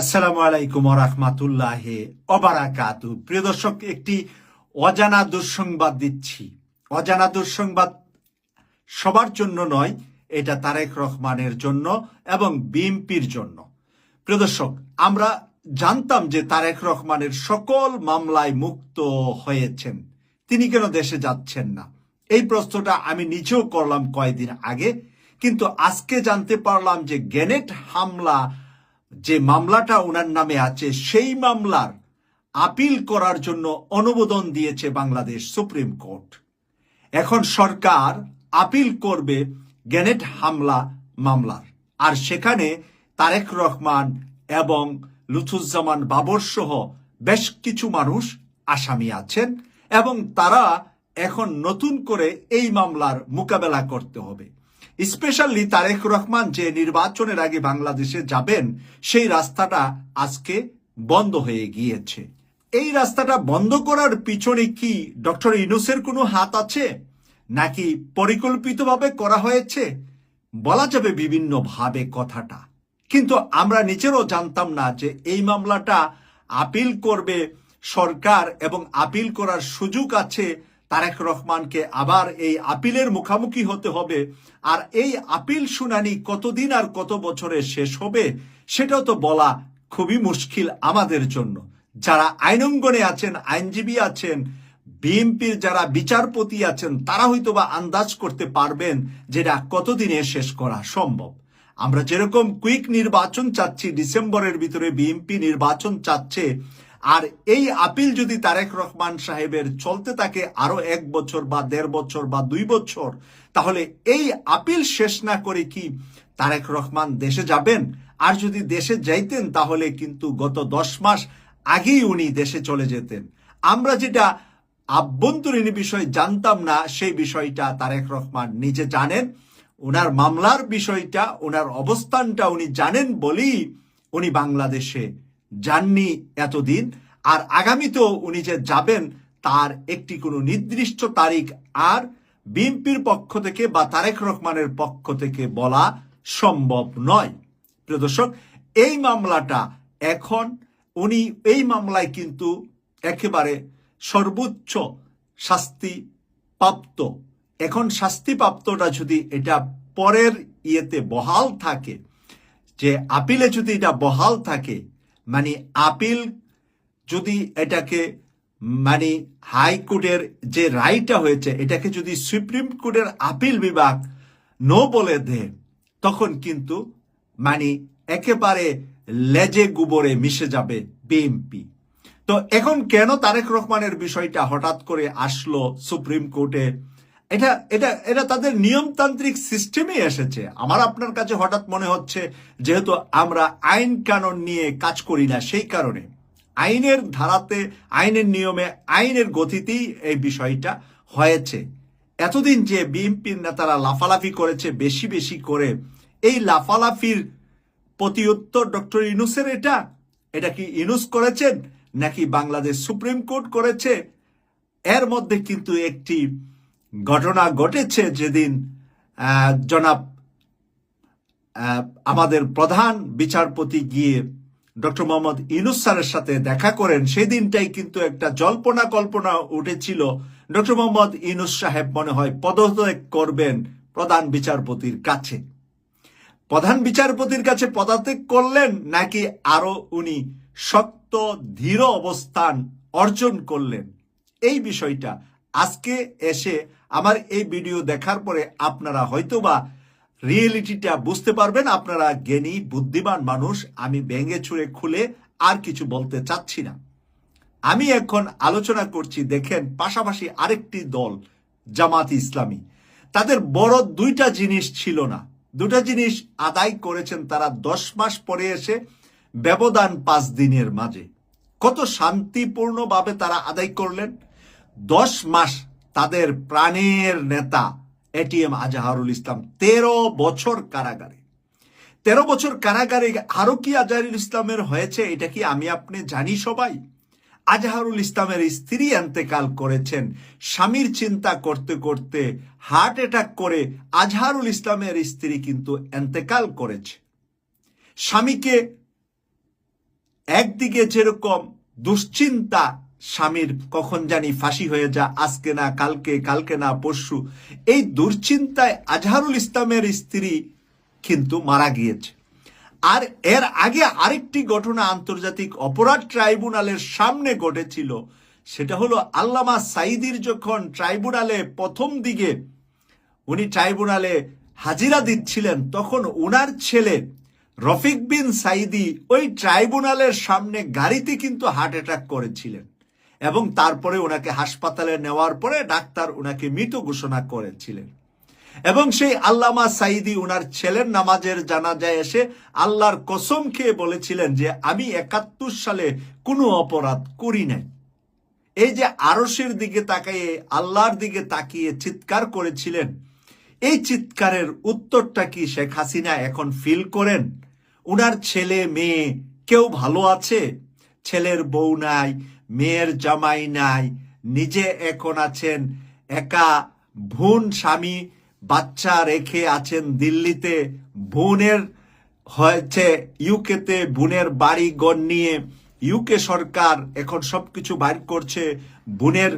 আসসালামু আলাইকুম রহমাতুল্লাহ অবারাকাতু প্রিয় দর্শক, একটি অজানা দুঃসংবাদ দিচ্ছি। অজানা দুঃসংবাদ সবার জন্য নয়, এটা তারেক রহমানের জন্য এবং বিএমপির জন্য। প্রিয় দর্শক, আমরা জানতাম যে তারেক রহমানের সকল মামলায় মুক্ত হয়েছেন। তিনি কেন দেশে যাচ্ছেন না? এই প্রশ্নটা আমি নিজেও করলাম কয়েকদিন আগে, কিন্তু আজকে জানতে পারলাম যে গ্যানেট হামলা যে মামলাটা ওনার নামে আছে, সেই মামলার আপিল করার জন্য অনুমোদন দিয়েছে বাংলাদেশ সুপ্রিম কোর্ট। এখন সরকার আপিল করবে গ্যানেট হামলা মামলার। আর সেখানে তারেক রহমান এবং লুথুজ্জামান বাবর সহ বেশ কিছু মানুষ আসামি আছেন এবং তারা এখন নতুন করে এই মামলার মোকাবেলা করতে হবে। স্পেশালি তারেক রহমান যে নির্বাচনের আগে বাংলাদেশে যাবেন, সেই রাস্তাটা আজকে বন্ধ হয়ে গিয়েছে। এই রাস্তাটা বন্ধ করার পিছনে কি ডক্টর ইনুসের কোনো হাত আছে? নাকি পরিকল্পিতভাবে করা হয়েছে? বলা যাবে বিভিন্ন ভাবে কথাটা। কিন্তু আমরা নিজেরও জানতাম না যে এই মামলাটা আপিল করবে সরকার এবং আপিল করার সুযোগ আছে তারেক রহমানকে আবার এই আপিলের মুখামুখি হতে হবে। আর এই আপিল শুনানি কতদিন আর কত বছরে শেষ হবে, সেটাও তো বলা খুবই মুশকিল আমাদের জন্য। যারা আইনঙ্গনে আছেন, আইনজীবী আছেন, বিএনপির যারা বিচারপতি আছেন, তারা হয়তো বা আন্দাজ করতে পারবেন যেটা কতদিনে শেষ করা সম্ভব। আমরা যেরকম কুইক নির্বাচন চাচ্ছি, ডিসেম্বরের ভিতরে বিএনপি নির্বাচন চাচ্ছে আর এই আপিল যদি তারেক রহমান সাহেবের চলতে থাকে আরও এক বছর বা দেড় বছর বা দুই বছর, তাহলে এই আপিল শেষ না করে কি তারেক রহমান দেশে যাবেন? আর যদি দেশে যাইতেন, তাহলে কিন্তু গত দশ মাস আগেই উনি দেশে চলে যেতেন। আমরা যেটা আভ্যন্তরীণ বিষয় জানতাম না, সেই বিষয়টা তারেক রহমান নিজে জানেন। ওনার মামলার বিষয়টা ওনার অবস্থানটা উনি জানেন বলেই উনি বাংলাদেশে যাননি এতদিন, আর আগামীতেও উনি যে যাবেন, তার একটি কোনো নির্দিষ্ট তারিখ আর বিএনপির পক্ষ থেকে বা তারেক রহমানের পক্ষ থেকে বলা সম্ভব নয়। প্রিয় দর্শক, এই মামলাটা এখন, উনি এই মামলায় কিন্তু একেবারে সর্বোচ্চ শাস্তি প্রাপ্ত এখন শাস্তিপ্রাপ্তটা যদি এটা পরের ইয়েতে বহাল থাকে, যে আপিলে যদি এটা বহাল থাকে মানে আপিল যদি এটাকে মানে হাইকোর্টের যে রায়টা হয়েছে, এটাকে যদি সুপ্রিম কোর্টের আপিল বিভাগ নো বলে দেয়, তখন কিন্তু মানে একেবারে লেজে গুবরে মিশে যাবে বিএমপি তো এখন কেন তারেক রহমানের বিষয়টা হঠাৎ করে আসলো সুপ্রিম কোর্টে? এটা এটা এটা তাদের নিয়মতান্ত্রিক সিস্টেমে এসেছে। আমার আপনার কাছে হঠাৎ মনে হচ্ছে যেহেতু আমরা আইন কানুন নিয়ে কাজ করি না সেই কারণে। আইনের ধারাতে, আইনের নিয়মে, আইনের গতিতেই এই বিষয়টা হয়েছে। এতদিন যে বিএনপির নেতারা লাফালাফি করেছে, বেশি বেশি করে, এই লাফালাফির প্রতি উত্তর ডক্টর ইনুসের এটা? এটা কি ইনুস করেছেন নাকি বাংলাদেশ সুপ্রিম কোর্ট করেছে? এর মধ্যে কিন্তু একটি ঘটনা ঘটেছে যেদিন জনাব আমাদের প্রধান বিচারপতি গিয়ে ডক্টর মোহাম্মদ ইনুস স্যারের সাথে দেখা করেন। সেই দিনটাই কিন্তু একটা জল্পনা কল্পনা উঠেছিল। ডক্টর মোহাম্মদ ইনুস সাহেব মনে হয় পদত্যাগ করবেন প্রধান বিচারপতির কাছে। প্রধান বিচারপতির কাছে পদত্যাগ করলেন নাকি আরও উনি শক্ত, ধীর অবস্থান অর্জন করলেন? এই বিষয়টা আজকে এসে আমার এই ভিডিও দেখার পরে আপনারা হয়তোবা রিয়েলিটিটা বুঝতে পারবেন। আপনারা জ্ঞানী, বুদ্ধিমান মানুষ, আমি ভেঙে ছুঁড়ে খুলে আর কিছু বলতে চাচ্ছি না। আমি এখন আলোচনা করছি, দেখেন পাশাপাশি আরেকটি দল, জামাত ইসলামী। তাদের বড় দুইটা জিনিস ছিল না। দুটা জিনিস আদায় করেছেন তারা দশ মাস পরে এসে ব্যবধান পাঁচ দিনের মাঝে। কত শান্তিপূর্ণভাবে তারা আদায় করলেন। দশ মাস তাদের প্রাণের নেতা এটিএম আজাহারুল ইসলাম, তেরো বছর কারাগারে। তেরো বছর কারাগারে আরও কি আজহারুল ইসলামের হয়েছে এটা কি আমি আপনি জানি সবাই? আজহারুল ইসলামের স্ত্রী এন্তেকাল করেছেন, স্বামীর চিন্তা করতে করতে হার্ট অ্যাটাক করে আজহারুল ইসলামের স্ত্রী কিন্তু এন্তেকাল করেছে। স্বামীকে একদিকে যেরকম দুশ্চিন্তা স্বামীর কখন জানি ফাঁসি হয়ে যা, আজকে না, কালকে কালকে না, পরশু। এই দুশ্চিন্তায় আজহারুল ইসলামের স্ত্রী কিন্তু মারা গিয়েছে। আর এর আগে আরেকটি ঘটনা আন্তর্জাতিক অপরাধ ট্রাইব্যুনালের সামনে ঘটেছিল। সেটা হলো আল্লামা সাইদির যখন ট্রাইব্যুনালে প্রথম দিকে উনি ট্রাইব্যুনালে হাজিরা দিচ্ছিলেন, তখন উনার ছেলে রফিক বিন সাইদি ওই ট্রাইব্যুনালের সামনে গাড়িতে কিন্তু হার্ট অ্যাটাক করেছিলেন। এবং তারপরে ওনাকে হাসপাতালে নেওয়ার পরে ডাক্তার ওনাকে মৃত ঘোষণা করেছিলেন। এবং সেই আল্লামা সাইদি উনার ছেলের নামাজের জানাজায় এসে আল্লাহর কসম খেয়ে বলেছিলেন যে, আমি একাত্তর সালে কোনো অপরাধ করি নাই। এই যে আরসের দিকে তাকিয়ে আল্লাহর দিকে তাকিয়ে চিৎকার করেছিলেন, এই চিৎকারের উত্তরটা কি শেখ হাসিনা এখন ফিল করেন? উনার ছেলে, মেয়ে কেউ ভালো আছে? ছেলের বউ নাই মেয়ের জামাই নাই, নিজে এখন আছেন, একা ভুন স্বামী বাচ্চা রেখে আছেন দিল্লিতে। বোনের হয়েছে ইউকেতে বোনের বাড়ি গড় নিয়ে। ইউকে সরকার এখন সবকিছু বাইর করছে। বোনের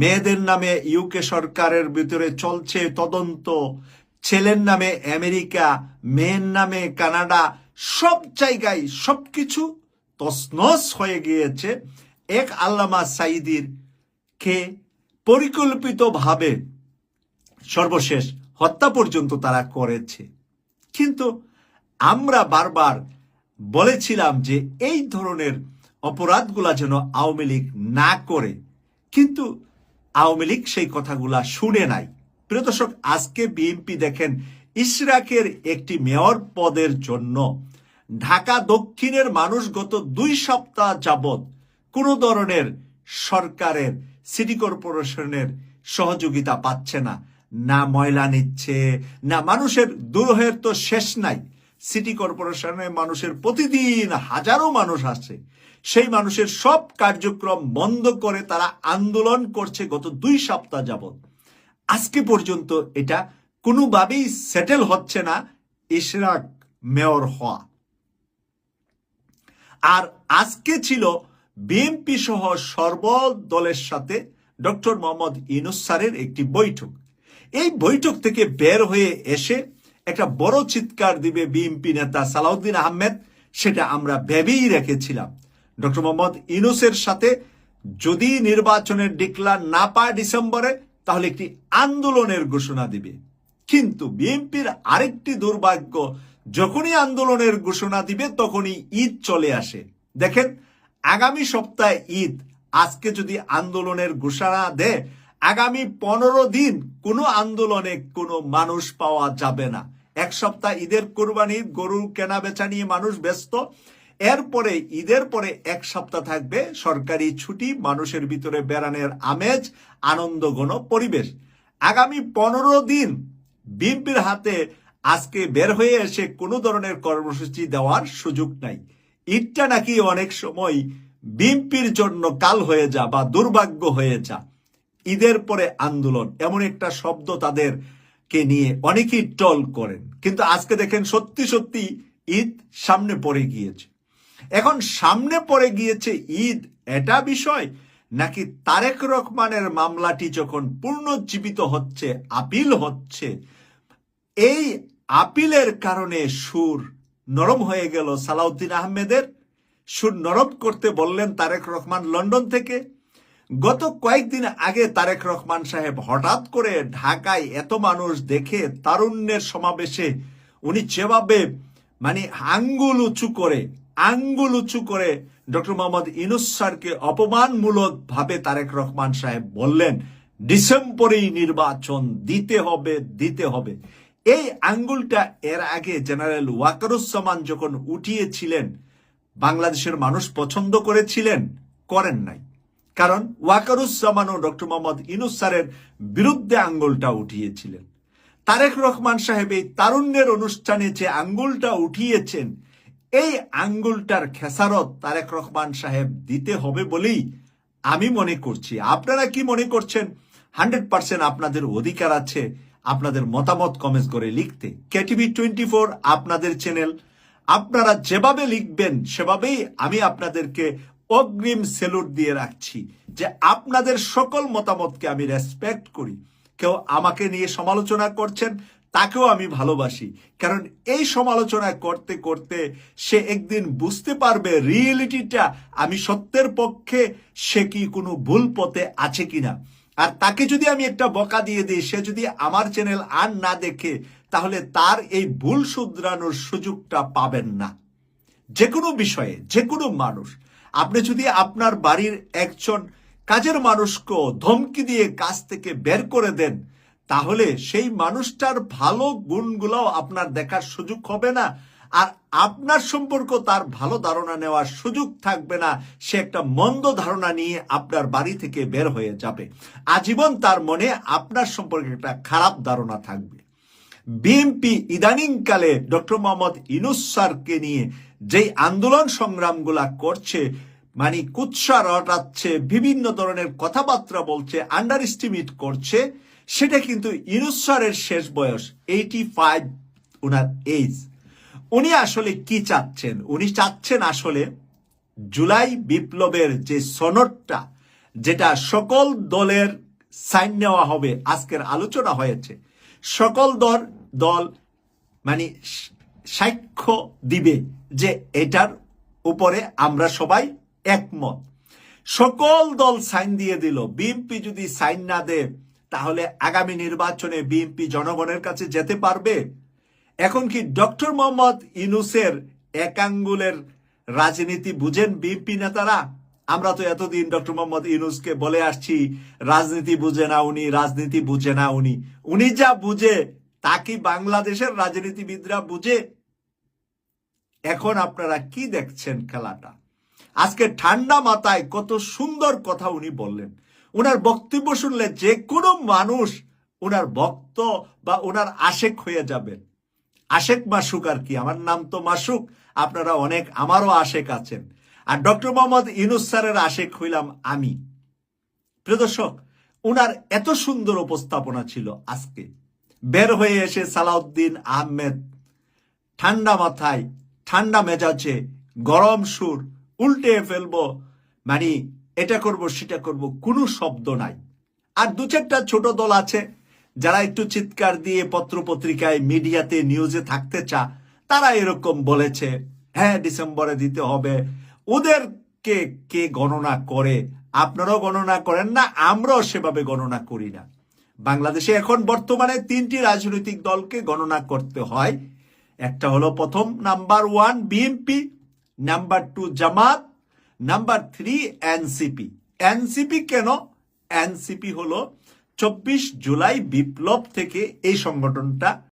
মেয়েদের নামে ইউকে সরকারের ভিতরে চলছে তদন্ত। ছেলের নামে আমেরিকা, মেয়ের নামে কানাডা, সব জায়গায় সবকিছু তসনস হয়ে গিয়েছে। এক আল্লামা সাইদির কে পরিকল্পিতভাবে সর্বশেষ হত্যা পর্যন্ত তারা করেছে। কিন্তু আমরা বারবার বলেছিলাম যে এই ধরনের অপরাধগুলা যেন আওয়ামী লীগ না করে। কিন্তু আওয়ামী লীগ সেই কথাগুলা শুনে নাই। প্রিয় দর্শক, আজকে বিএনপি দেখেন ইসরাকের একটি মেয়র পদের জন্য ঢাকা দক্ষিণের মানুষ গত দুই সপ্তাহ যাবৎ কোন ধরনের সরকারের সিটি কর্পোরেশনের সহযোগিতা পাচ্ছে না। না ময়লা নিচ্ছে, না মানুষের দুরহের তো শেষ নাই। সিটি কর্পোরেশনে মানুষের প্রতিদিন হাজারো মানুষ আসে সেই মানুষের সব কার্যক্রম বন্ধ করে তারা আন্দোলন করছে গত দুই সপ্তাহ যাবৎ। আজকে পর্যন্ত এটা কোনোভাবেই সেটেল হচ্ছে না, ইশরাক মেয়র হওয়া। আর আজকে ছিল বিএনপি সহ সর্ব দলের সাথে ডক্টর মোহাম্মদ ইনুস স্যারের একটি বৈঠক। এই বৈঠক থেকে বের হয়ে এসে একটা বড় চিৎকার দিবে বিএনপি নেতা সালাউদ্দিন আহমেদ, সেটা আমরা ভেবেই রেখেছিলাম। ডক্টর মোহাম্মদ ইনুসের সাথে যদি নির্বাচনের ডিক্লার না পায় ডিসেম্বরে, তাহলে একটি আন্দোলনের ঘোষণা দিবে। কিন্তু বিএনপির আরেকটি দুর্ভাগ্য, যখনই আন্দোলনের ঘোষণা দিবে, তখনই ঈদ চলে আসে। দেখেন আগামী সপ্তাহে ঈদ। আজকে যদি আন্দোলনের ঘোষণা দেয়, আগামী পনেরো দিন কোনো আন্দোলনে কোনো মানুষ পাওয়া যাবে না। এক সপ্তাহ ঈদের কোরবানি, গরু কেনা বেচা নিয়ে মানুষ ব্যস্ত। এরপরে, ঈদের পরে এক সপ্তাহ থাকবে সরকারি ছুটি, মানুষের ভিতরে বেড়ানোর আমেজ, আনন্দঘন পরিবেশ। আগামী পনেরো দিন বিএনপির হাতে আজকে বের হয়ে এসে কোনো ধরনের কর্মসূচি দেওয়ার সুযোগ নাই। ঈদটা নাকি অনেক সময় বিএনপির জন্য কাল হয়ে যা বা দুর্ভাগ্য হয়ে যা। ঈদের পরে আন্দোলন, এমন একটা শব্দ তাদেরকে নিয়ে অনেকেই টল করেন। কিন্তু আজকে দেখেন সত্যি সত্যি ঈদ সামনে পড়ে গিয়েছে। এখন সামনে পড়ে গিয়েছে ঈদ এটা বিষয়, নাকি তারেক রহমানের মামলাটি যখন পুনর্জীবিত হচ্ছে, আপিল হচ্ছে, এই আপিলের কারণে সুর নরম হয়ে গেল সালাউদ্দিন আহমেদের। সুর নরম করতে বললেন তারেক রহমান লন্ডন থেকে। গত কয়েকদিন আগে তারেক রহমান সাহেব হঠাৎ করে ঢাকায় এত মানুষ দেখে তারুণ্যের সমাবেশে উনি যেভাবে মানে আঙ্গুল উঁচু করে, আঙ্গুল উঁচু করে ডক্টর মোহাম্মদ ইনুস স্যারকে অপমানমূলক ভাবে তারেক রহমান সাহেব বললেন, ডিসেম্বরেই নির্বাচন, দিতে হবে দিতে হবে। এই আঙ্গুলটা এর আগে জেনারেল ওয়াকারুজ্জামান যখন উঠিয়েছিলেন, বাংলাদেশের মানুষ পছন্দ করেছিলেন, করেন নাই। কারণ ওয়াকারুজ্জামান ও ডক্টর মোহাম্মদ ইনুস স্যারের বিরুদ্ধে আঙ্গুলটা উঠিয়েছিলেন। তারেক রহমান সাহেব এই তারুণ্যের অনুষ্ঠানে যে আঙ্গুলটা উঠিয়েছেন, এই আঙ্গুলটার খেসারত তারেক রহমান সাহেব দিতে হবে বলেই আমি মনে করছি। আপনারা কি মনে করছেন? হান্ড্রেড পার্সেন্ট আপনাদের অধিকার আছে। আপনাদের মতামত কমেন্ট করে লিখতে। কেটিভি টোয়েন্টি ফোর আপনাদের চ্যানেল আপনারা যেভাবে লিখবেন, সেভাবেই আমি আপনাদেরকে অগ্রিম সেলুট দিয়ে রাখছি যে আপনাদের সকল মতামতকে আমি রেসপেক্ট করি। কেউ আমাকে নিয়ে সমালোচনা করছেন, তাকেও আমি ভালোবাসি। কারণ এই সমালোচনা করতে করতে সে একদিন বুঝতে পারবে রিয়েলিটিটা আমি সত্যের পক্ষে সে কি কোনো ভুল পথে আছে কিনা। আর তাকে যদি আমি একটা বকা দিয়ে দিই, সে যদি আমার চ্যানেল আর না দেখে, তাহলে তার এই ভুল শুধরানোর সুযোগটা পাবেন না। যে কোনো বিষয়ে যে কোনো মানুষ। আপনি যদি আপনার বাড়ির একজন কাজের মানুষকে ধমকি দিয়ে কাজ থেকে বের করে দেন, তাহলে সেই মানুষটার ভালো গুণগুলোও আপনার দেখার সুযোগ হবে না। আর আপনার সম্পর্ক তার ভালো ধারণা নেওয়ার সুযোগ থাকবে না, সে একটা মন্দ ধারণা নিয়ে আপনার বাড়ি থেকে বের হয়ে যাবে। আজীবন তার মনে আপনার সম্পর্কে একটা খারাপ ধারণা থাকবে। বিএনপি ইদানিংকালে ডক্টর মোহাম্মদ ইনুস নিয়ে যেই আন্দোলন সংগ্রামগুলা করছে মানে কুৎসা রটাচ্ছে, বিভিন্ন ধরনের কথাবার্তা বলছে আন্ডার এস্টিমেট করছে, সেটা কিন্তু ইনুস শেষ বয়স এইটি ফাইভ ওনার এজ উনি আসলে কি চাচ্ছেন? উনি চাচ্ছেন আসলে জুলাই বিপ্লবের যে সনদটা, যেটা সকল দলের সাইন নেওয়া হবে, আজকের আলোচনা হয়েছে। সকল দল দল মানে সাক্ষ্য দিবে যে এটার উপরে আমরা সবাই একমত। সকল দল সাইন দিয়ে দিল। বিএনপি যদি সাইন না দেয়, তাহলে আগামী নির্বাচনে বিএনপি জনগণের কাছে যেতে পারবে? এখন কি ডক্টর মোহাম্মদ ইনুসের একাঙ্গুলের রাজনীতি বুঝেন বিএনপি নেতারা? আমরা তো এতদিন ডক্টর মোহাম্মদ ইনুসকে বলে আসছি, রাজনীতি বুঝে না উনি, রাজনীতি বুঝে না উনি। উনি যা বুঝে, তা কি বাংলাদেশের রাজনীতিবিদরা বুঝে? এখন আপনারা কি দেখছেন খেলাটা? আজকে ঠান্ডা মাথায় কত সুন্দর কথা উনি বললেন। ওনার বক্তব্য শুনলে যে কোনো মানুষ ওনার ভক্ত বা ওনার আশেক হয়ে যাবেন। আশেক মাসুক আর কি, আমার নাম তো মাসুক, আপনারা অনেক আমারও আশেক আছেন। আর ডক্টর মোহাম্মদ ইনুস স্যারের আশেক হইলাম আমি। প্রিয় দর্শক ওনার এত সুন্দর উপস্থাপনা ছিল আজকে। বের হয়ে এসে সালাউদ্দিন আহমেদ, ঠান্ডা মাথায়, ঠান্ডা মেজাজে, গরম সুর, উল্টে ফেলব মানে এটা করব, সেটা করব, কোনো শব্দ নাই। আর দু চারটা ছোট দল আছে যারা একটু চিৎকার দিয়ে পত্র পত্রিকায় মিডিয়াতে নিউজে থাকতে চা, তারা এরকম বলেছে হ্যাঁ ডিসেম্বরে দিতে হবে। ওদেরকে কে গণনা করে? আপনারাও গণনা করেন না, আমরাও সেভাবে গণনা করি না। বাংলাদেশে এখন বর্তমানে তিনটি রাজনৈতিক দলকে গণনা করতে হয়। একটা হলো প্রথম, number one BNP number two Jamaat, number three NCP NCP কেন? এনসিপি হলো চব্বিশ জুলাই বিপ্লব থেকে এই সংগঠনটা